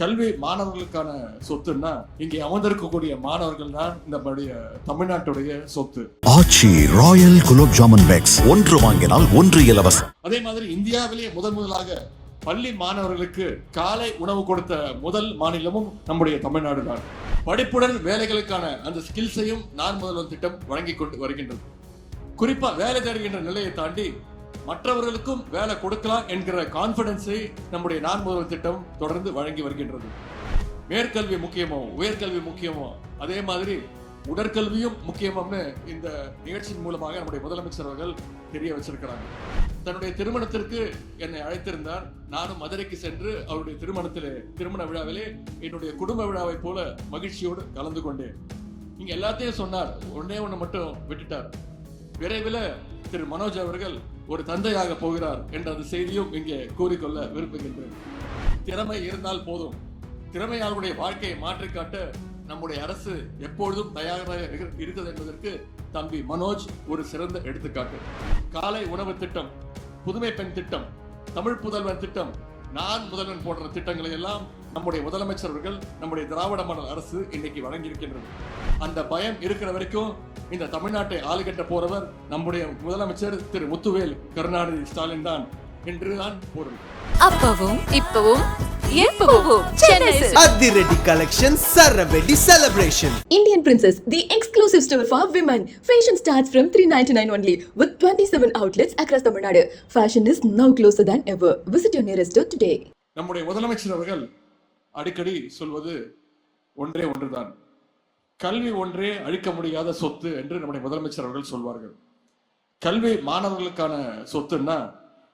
கல்வி மாணவர்களுக்கான சொத்துன்னா இங்கே அமர்ந்திருக்கக்கூடிய மாணவர்கள் தான் நம்முடைய தமிழ்நாட்டுடைய சொத்து. ஆச்சி ராயல் குலோப் ஜாமுன் பேக்ஸ் ஒன்று வாங்கினால் ஒன்று இலவசம். அதே மாதிரி இந்தியாவிலேயே முதன் முதலாக பள்ளி மாணவர்களுக்கு காலை உணவு கொடுத்த முதல் மாநிலமும் நம்முடைய தமிழ்நாடு தான். படிப்புடன் வேலைகளுக்கான அந்த ஸ்கில்ஸையும் நான் முதல்வன் திட்டம் வழங்கி கொண்டு வருகின்றது. குறிப்பா வேலை தருகின்ற நிலையை தாண்டி மற்றவர்களுக்கும் வேலை கொடுக்கலாம் என்கிற கான்பிடன்ஸை நம்முடைய நான் முதல் திட்டம் தொடர்ந்து வழங்கி வருகின்றது. மேற்கல்வி முக்கியமோ உயர்கல்வி முக்கியமோ அதே மாதிரி உடற்கல்வியும் முக்கியம்னு இந்த நிகழ்ச்சியின் மூலமாக நம்முடைய முதலமைச்சர் அவர்கள் தெரிய வச்சிருக்கிறாங்க. தன்னுடைய திருமணத்திற்கு என்னை அழைத்திருந்தார். நானும் மதுரைக்கு சென்று அவருடைய திருமணத்திலே திருமண விழாவிலே என்னுடைய குடும்ப விழாவை போல மகிழ்ச்சியோடு கலந்து கொண்டேன். இங்க எல்லாத்தையும் சொன்னார். ஒன்னே ஒன்று மட்டும் விட்டுட்டார். விரைவில் திரு மனோஜ் அவர்கள் ஒரு தந்தையாக போகிறார் என்ற அந்த செய்தியும் இங்கே கூறிக்கொள்ள விரும்புகின்றேன். திறமை இருந்தால் போதும். திறமையாளருடைய வாழ்க்கையை மாற்றிக்காட்ட நம்முடைய அரசு எப்பொழுதும் தயாராக இரு- இருக்குது என்பதற்கு தம்பி மனோஜ் ஒரு சிறந்த எடுத்துக்காட்டு. காலை உணவு திட்டம் புதுமை பெண் திட்டம் தமிழ் புதல்வன் திட்டம் நான் முதல்வன் போன்ற திட்டங்களை எல்லாம் நம்முடைய முதலமைச்சர் அவர்கள் நம்முடைய திராவிட மாடல் அரசு இன்னைக்கு வழங்கி இருக்கின்றது அந்த பயம் இருக்கிற வரைக்கும் இந்த தமிழ்நாட்டை ஆளுகட்ட போறவர் நம்முடைய முதலமைச்சர் திரு முத்துவேல் கருணாநிதி ஸ்டாலின் தான் என்றுதான் பொருள் அப்பவும் இப்பவும் எப்பவும் சென்னை சில்க்ஸ். அதிரடி collection சரவெடி celebration Indian Princess, the exclusive store for women. Fashion starts from 399 only with 27 outlets across Tamil Nadu. Fashion is now closer than ever. Visit your nearest store today. நம்முடைய முதலமைச்சர் அவர்கள் அடிக்கடி சொல்வது ஒன்றே ஒன்றுதான் கல்வி ஒன்றே அழிக்க முடியாத சொத்து என்று நம்முடைய முதலமைச்சர் அவர்கள் சொல்வார்கள் கல்வி மாணவர்களுக்கான சொத்துன்னா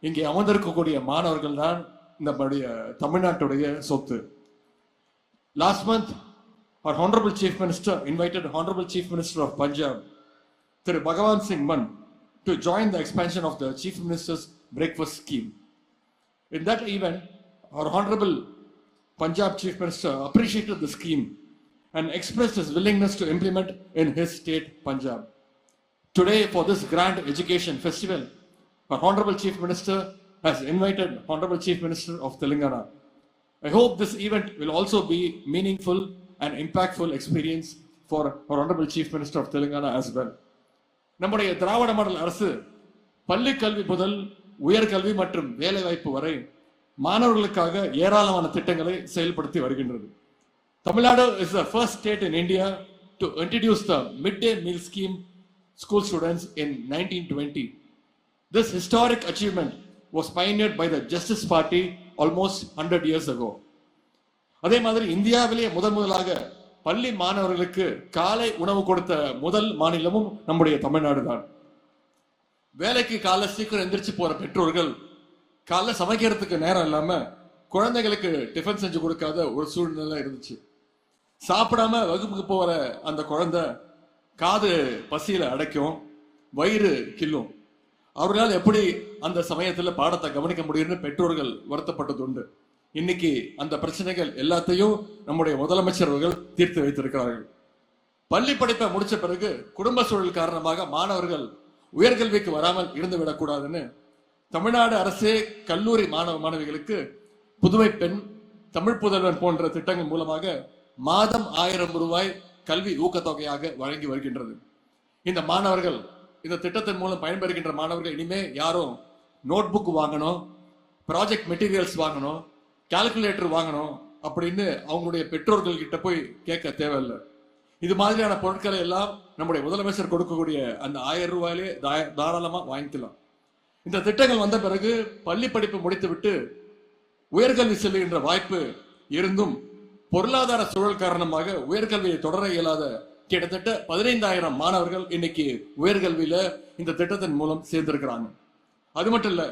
இங்கே அமர்ந்திருக்கக்கூடிய மாணவர்கள் தான் நம்முடைய தமிழ்நாட்டுடைய சொத்து last month our honorable chief minister invited honorable chief minister of punjab Thiru பகவான் Singh Mann to join the expansion of the chief minister's breakfast scheme in that event, our Honorable Punjab Chief Minister appreciated the scheme and expressed his willingness to implement in his state, Punjab. Today, for this grand education festival, our Honorable Chief Minister has invited Honorable Chief Minister of Telangana. I hope this event will also be meaningful and impactful experience for our Honorable Chief Minister of Telangana as well. நம்முடைய திராவிட model அரசு பள்ளி கல்வி முதல் உயர்கல்வி மற்றும் வேலைவாய்ப்பு வரை மாணவர்களுக்காக ஏராளமான திட்டங்களை செயல்படுத்தி வருகின்றது. Tamil Nadu is the first state in India to introduce the mid day meal scheme school students in nineteen twenty this historic achievement was pioneered by the Justice Party almost 100 years ago. அதே மாதிரி இந்தியாவிலேயே முதன் முதலாக பள்ளி மாணவர்களுக்கு காலை உணவு கொடுத்த முதல் மாநிலமும் நம்முடைய தமிழ்நாடு தான் வேலைக்கு காலை சீக்கிரம் எந்திரிச்சு போற பெற்றோர்கள் காலைல சமைக்கிறதுக்கு நேரம் இல்லாம குழந்தைகளுக்கு டிஃபன் செஞ்சு கொடுக்காத ஒரு சூழ்நிலை இருந்துச்சு. சாப்பிடாம வகுப்புக்கு போற அந்த குழந்தை காது பசியில அடைக்கும் வயிறு கில்லும் அவர்களால் எப்படி அந்த சமயத்துல பாடத்தை கவனிக்க முடியும்னு பெற்றோர்கள் வருத்தப்பட்டது உண்டு. இன்னைக்கு அந்த பிரச்சனைகள் எல்லாத்தையும் நம்முடைய முதலமைச்சர் அவர்கள் தீர்த்து வைத்திருக்கிறார்கள். பள்ளி படிப்பை முடிச்ச பிறகு குடும்ப சூழல் காரணமாக மாணவர்கள் உயர்கல்விக்கு வராமல் இருந்து விடக்கூடாதுன்னு தமிழ்நாடு அரசே கல்லூரி மாணவ மாணவிகளுக்கு புதுமை பெண் தமிழ் புதல்வன் போன்ற திட்டங்கள் மூலமாக மாதம் ஆயிரம் ரூபாய் கல்வி ஊக்கத்தொகையாக வழங்கி வருகின்றது. இந்த மாணவர்கள் இந்த திட்டத்தின் மூலம் பயன்பெறுகின்ற மாணவர்கள் இனிமே யாரும் நோட் புக் வாங்கணும் ப்ராஜெக்ட் மெட்டீரியல்ஸ் வாங்கணும் கால்குலேட்டர் வாங்கணும் அப்படின்னு அவங்களுடைய பெற்றோர்கள் கிட்ட போய் கேட்க தேவையில்லை. இது மாதிரியான பொருட்களை எல்லாம் நம்முடைய முதலமைச்சர் கொடுக்கக்கூடிய அந்த ஆயிரம் ரூபாயிலே தா- வாங்கிக்கலாம். இந்த திட்டங்கள் வந்த பிறகு பள்ளி படிப்பு முடித்துவிட்டு உயர்கல்வி செல்லுகின்ற வாய்ப்பு இருந்தும் பொருளாதார சூழல் காரணமாக உயர்கல்வியை தொடர இயலாத கிட்டத்தட்ட பதினைந்தாயிரம் மாணவர்கள் இன்னைக்கு உயர்கல்வியில இந்த திட்டத்தின் மூலம் சேர்ந்திருக்கிறாங்க. அது மட்டும் இல்ல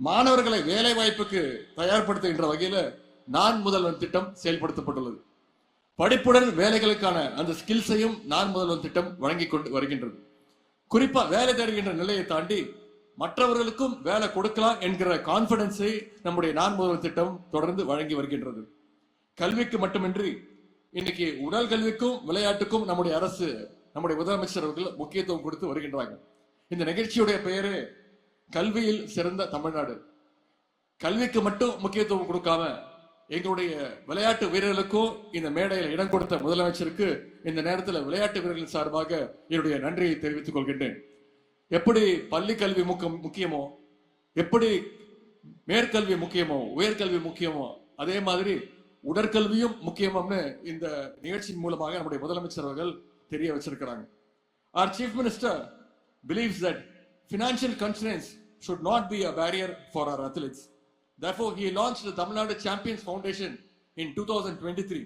மாணவர்களை வேலை வாய்ப்புக்கு தயார்படுத்துகின்ற வகையில நான் முதல்வன் திட்டம் செயல்படுத்தப்பட்டுள்ளது. படிப்புடன் வேலைகளுக்கான அந்த ஸ்கில்ஸையும் நான் முதல்வன் திட்டம் வழங்கி கொண்டு வருகின்றது. குறிப்பா வேலை தருகின்ற நிலையை தாண்டி மற்றவர்களுக்கும் வேலை கொடுக்கலாம் என்கிற கான்பிடன்ஸை நம்முடைய நான் திட்டம் தொடர்ந்து வழங்கி வருகின்றது. கல்விக்கு மட்டுமின்றி இன்னைக்கு உடல் கல்விக்கும் விளையாட்டுக்கும் நம்முடைய அரசு நம்முடைய முதலமைச்சர் அவர்கள் முக்கியத்துவம் கொடுத்து வருகின்றாங்க இந்த நிகழ்ச்சியுடைய பெயரே கல்வியில் சிறந்த தமிழ்நாடு. கல்விக்கு மட்டும் முக்கியத்துவம் கொடுக்காம எங்களுடைய விளையாட்டு வீரர்களுக்கும் இந்த மேடையில் இடம் கொடுத்த முதலமைச்சருக்கு இந்த நேரத்தில் விளையாட்டு வீரர்களின் சார்பாக என்னுடைய நன்றியை தெரிவித்துக் கொள்கின்றேன். எப்படி பள்ளி கல்வி முக்கம் முக்கியமோ எப்படி மேற்கல்வி முக்கியமோ உயர்கல்வி முக்கியமோ அதே மாதிரி உடற்கல்வியும் முக்கியம்னு இந்த நிகழ்ச்சியின் மூலமாக நம்முடைய முதலமைச்சர் அவர்கள் தெரிய வச்சிருக்கிறாங்க Our Chief Minister believes that financial constraints should not be a barrier for our athletes. Therefore, he launched the Tamil Nadu Champions Foundation in 2023.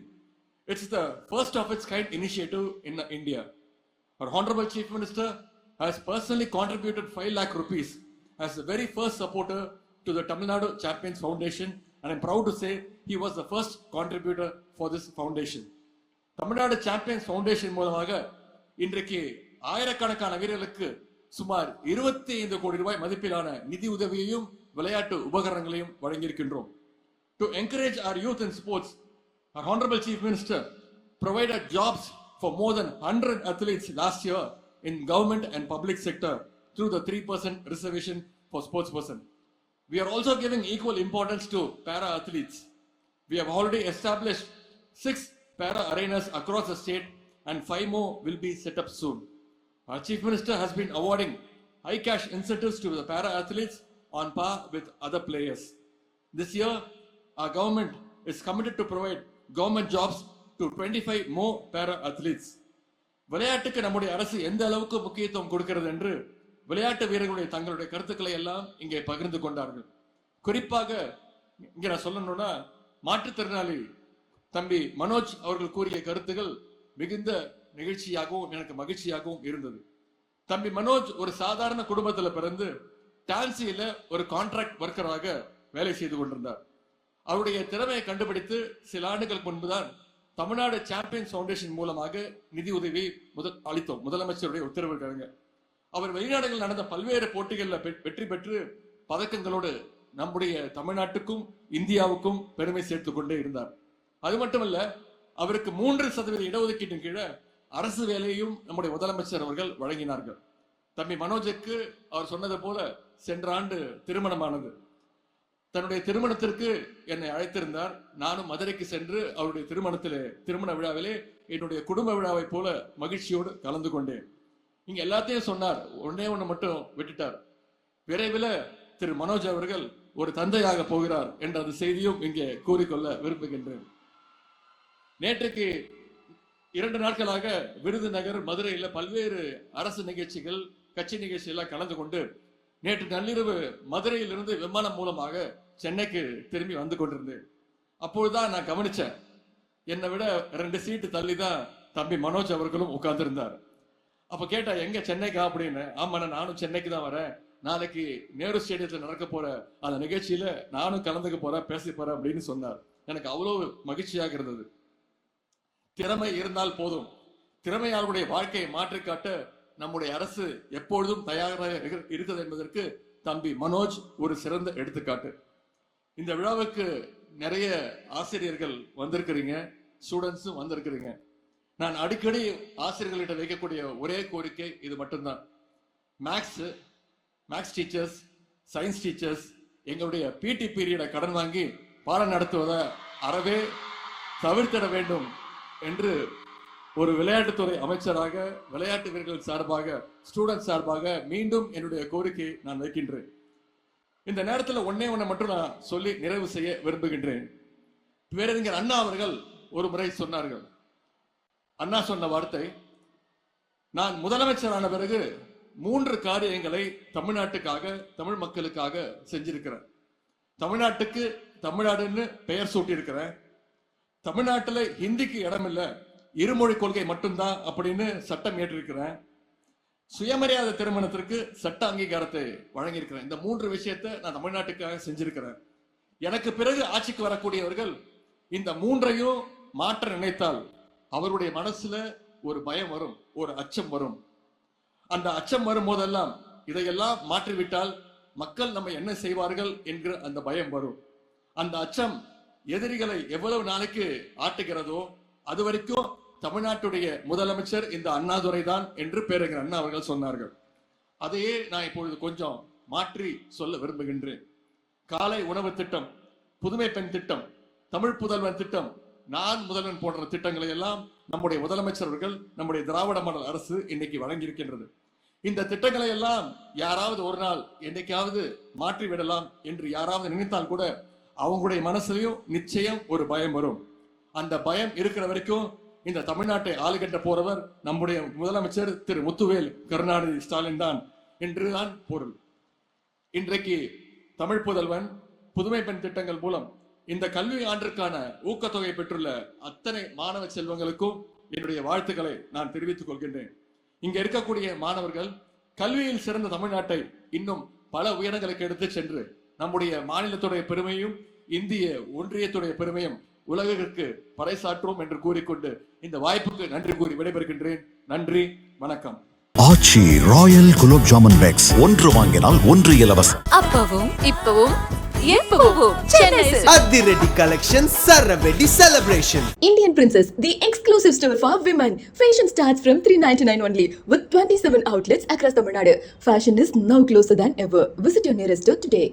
It's the first of its kind initiative in India. Our Honorable Chief Minister has personally contributed 5 lakh rupees as the very first supporter to the Tamil Nadu Champions Foundation, and I'm proud to say he was the first contributor for this foundation. Tamil Nadu champions foundation மூலமாக இன்றைக்கு ஆயிரக்கணக்கான வீரர்களுக்கு சுமார் இருபத்தி ஐந்து கோடி ரூபாய் மதிப்பிலான நிதி உதவியையும் விளையாட்டு உபகரணங்களையும் வழங்கியிருக்கின்றோம் to encourage our youth in sports our honorable chief minister provided jobs for more than 100 athletes last year in government and public sector through the 3% reservation for sports person we are also giving equal importance to para athletes we have already established six para arenas across the state and five more will be set up soon. Our Chief Minister has been awarding high cash incentives to the para athletes on par with other players. This year, our government is committed to provide government jobs to 25 more para athletes. விளையாட்டுக்கு நம்முடைய அரசு எந்த அளவுக்கு முக்கியத்துவம் கொடுக்கிறது என்று விளையாட்டு வீரர்களுடைய தங்களுடைய கருத்துக்களை எல்லாம் இங்கே பகிர்ந்து கொண்டார்கள். குறிப்பாக இங்க நான் சொல்லணும்னா மாற்றுத்திறனாளி தம்பி மனோஜ் அவர்கள் கூறிய கருத்துகள் மிகுந்த நிகழ்ச்சியாகவும் எனக்கு மகிழ்ச்சியாகவும் இருந்தது. தம்பி மனோஜ் ஒரு சாதாரண குடும்பத்துல பிறந்து டான்சியில ஒரு கான்ட்ராக்ட் ஒர்க்கராக வேலை செய்து கொண்டிருந்தார். அவருடைய திறமையை கண்டுபிடித்து சில ஆண்டுகளுக்கு முன்புதான் தமிழ்நாடு சாம்பியன்ஸ் ஃபவுண்டேஷன் மூலமாக நிதி உதவி முதல் அளித்தோம். முதலமைச்சருடைய உத்தரவுக்காக அவர் வெளிநாடுகளில் நடந்த பல்வேறு போட்டிகளில் வெற்றி பெற்று பதக்கங்களோடு நம்முடைய தமிழ்நாட்டுக்கும் இந்தியாவுக்கும் பெருமை சேர்த்து கொண்டே இருந்தார். அது மட்டுமல்ல அவருக்கு மூன்று சதவீத இடஒதுக்கீட்டின் கீழே அரசு வேலையும் நம்முடைய முதலமைச்சர் அவர்கள் வழங்கினார்கள். தம்பி மனோஜுக்கு அவர் சொன்னது போல சென்ற ஆண்டு திருமணமானது. தன்னுடைய திருமணத்திற்கு என்னை அழைத்திருந்தார். நானும் மதுரைக்கு சென்று அவருடைய திருமணத்திலே திருமண விழாவிலே என்னுடைய குடும்ப விழாவைப் போல மகிழ்ச்சியோடு கலந்து கொண்டேன். இங்க எல்லாத்தையும் சொன்னார். ஒன்னே ஒன்று மட்டும் விட்டுட்டார். விரைவில் திரு மனோஜ் அவர்கள் ஒரு தந்தையாக போகிறார் என்ற அந்த செய்தியும் இங்கே கூறிக்கொள்ள விரும்புகின்றேன். நேற்றுக்கு இரண்டு நாட்களாக விருதுநகர் மதுரையில் பல்வேறு அரசு நிகழ்ச்சிகள் கட்சி நிகழ்ச்சிகள்லாம் கலந்து கொண்டு நேற்று நள்ளிரவு மதுரையிலிருந்து விமானம் மூலமாக சென்னைக்கு திரும்பி வந்து கொண்டிருந்தேன் அப்பொழுதுதான் நான் கவனிச்சேன் என்னை விட ரெண்டு சீட்டு தள்ளி தான் தம்பி மனோஜ் அவர்களும் உட்கார்ந்துருந்தார் அப்போ கேட்டா எங்க சென்னைக்கா அப்படின்னு ஆமாண்ணா நானும் சென்னைக்கு தான் வரேன் நாளைக்கு நேரு ஸ்டேடியத்தில் நடக்க போற அந்த நிகழ்ச்சியில நானும் கலந்துக்க போறேன் பேச போறேன் அப்படின்னு சொன்னார் எனக்கு அவ்வளோ மகிழ்ச்சியாக இருந்தது திறமை இருந்தால் போதும் திறமையாளருடைய வாழ்க்கையை மாற்றிக்காட்ட நம்முடைய அரசு எப்பொழுதும் தயாராக இருக்கிறது என்பதற்கு தம்பி மனோஜ் ஒரு சிறந்த எடுத்துக்காட்டு இந்த விழாவுக்கு நிறைய ஆசிரியர்கள் வந்திருக்கிறீங்க ஸ்டூடெண்ட்ஸும் வந்திருக்கிறீங்க. நான் அடிக்கடி ஆசிரியர்களிட்ட வைக்கக்கூடிய ஒரே கோரிக்கை இது மட்டும்தான். Maths maths teachers science teachers எங்களுடைய பிடி பீரியடை கடன் வாங்கி பாடம் நடத்துவதை அறவே தவிர்த்திட வேண்டும் என்று ஒரு விளையாட்டுத்துறை அமைச்சராக விளையாட்டு வீரர்கள் சார்பாக ஸ்டூடெண்ட் சார்பாக மீண்டும் என்னுடைய கோரிக்கையை நான் வைக்கின்றேன். இந்த நேரத்தில் ஒன்னே ஒன்று மட்டும் நான் சொல்லி நிறைவு செய்ய விரும்புகின்றேன். பேரறிஞர் அண்ணா அவர்கள் ஒரு முறை சொன்னார்கள். அண்ணா சொன்ன வார்த்தை நான் முதலமைச்சரான பிறகு மூன்று காரியங்களை தமிழ்நாட்டுக்காக தமிழ் மக்களுக்காக செஞ்சிருக்கிறேன். தமிழ்நாட்டுக்கு தமிழ்நாடுன்னு பெயர் சூட்டியிருக்கிறேன். தமிழ்நாட்டில் ஹிந்திக்கு இடம் இருமொழி கொள்கை மட்டும்தான் அப்படின்னு சட்டம் ஏற்றிருக்கிறேன் சுயமரியாதை திருமணத்திற்கு சட்ட அங்கீகாரத்தை வழங்கியிருக்கிறேன். இந்த மூன்று விஷயத்தை நான் தமிழ்நாட்டுக்காக செஞ்சிருக்கிறேன். எனக்கு பிறகு ஆட்சிக்கு வரக்கூடியவர்கள் இந்த மூன்றையும் மாற்ற நினைத்தால் அவருடைய மனசுல ஒரு பயம் வரும் ஒரு அச்சம் வரும். அந்த அச்சம் வரும் போதெல்லாம் இதையெல்லாம் மாற்றிவிட்டால் மக்கள் நம்ம என்ன செய்வார்கள் என்கிற அந்த பயம் வரும். அந்த அச்சம் எதிரிகளை எவ்வளவு நாளைக்கு ஆட்டுகிறதோ அது வரைக்கும் தமிழ்நாட்டுடைய முதலமைச்சர் இந்த அண்ணாதுரை தான் என்று பேரறிஞர் அண்ணா அவர்கள் சொன்னார்கள். அதையே நான் இப்பொழுது கொஞ்சம் மாற்றி சொல்ல விரும்புகின்றேன். காலை உணவு திட்டம் புதுமை பெண் திட்டம் தமிழ் புதல்வன் திட்டம் நான் முதல்வன் போன்ற திட்டங்களை எல்லாம் நம்முடைய முதலமைச்சர் அவர்கள் நம்முடைய திராவிட மண்டல அரசு இன்னைக்கு வழங்கியிருக்கின்றது. இந்த திட்டங்களை எல்லாம் யாராவது ஒரு நாள் என்னைக்காவது மாற்றி விடலாம் என்று யாராவது நினைத்தால் கூட அவங்களுடைய மனசுலையும் நிச்சயம் ஒரு பயம் வரும். அந்த பயம் இருக்கிற வரைக்கும் இந்த தமிழ்நாட்டை ஆளுகட்ட போறவர் நம்முடைய முதலமைச்சர் திரு முத்துவேல் கருணாநிதி ஸ்டாலின் தான் என்றுதான் பொருள். இன்றைக்கு தமிழ் புதல்வன் புதுமை பெண் திட்டங்கள் மூலம் இந்த கல்வி ஆண்டிற்கான ஊக்கத்தொகை பெற்றுள்ள அத்தனை மாணவ செல்வங்களுக்கும் என்னுடைய வாழ்த்துக்களை நான் தெரிவித்துக் கொள்கின்றேன். இங்க இருக்கக்கூடிய மாணவர்கள் கல்வியில் சிறந்த தமிழ்நாட்டை இன்னும் பல உயரங்களுக்கு எடுத்து சென்று நம்முடைய மாநிலத்துடைய பெருமையும் இந்திய ஒன்றியத்துடைய பெருமையும் உலகிற்கு பறைசாற்றுவோம் என்று கூறிக்கொண்டு இந்த வாய்ப்புக்கு நன்றி கூறி விடைபெறுகின்றேன் நன்றி வணக்கம் ஆச்சி ராயல் குலோப் ஜாமுன் பேக்ஸ் ஒன்று வாங்கினால் ஒன்று இலவசம் அப்பவும் இப்பவும். அதிரடி collection சரவெடி celebration Princess, the exclusive store for women. Fashion starts from 399 only with 27 outlets across Tamil Nadu. Fashion is now closer than ever. Visit your nearest store today.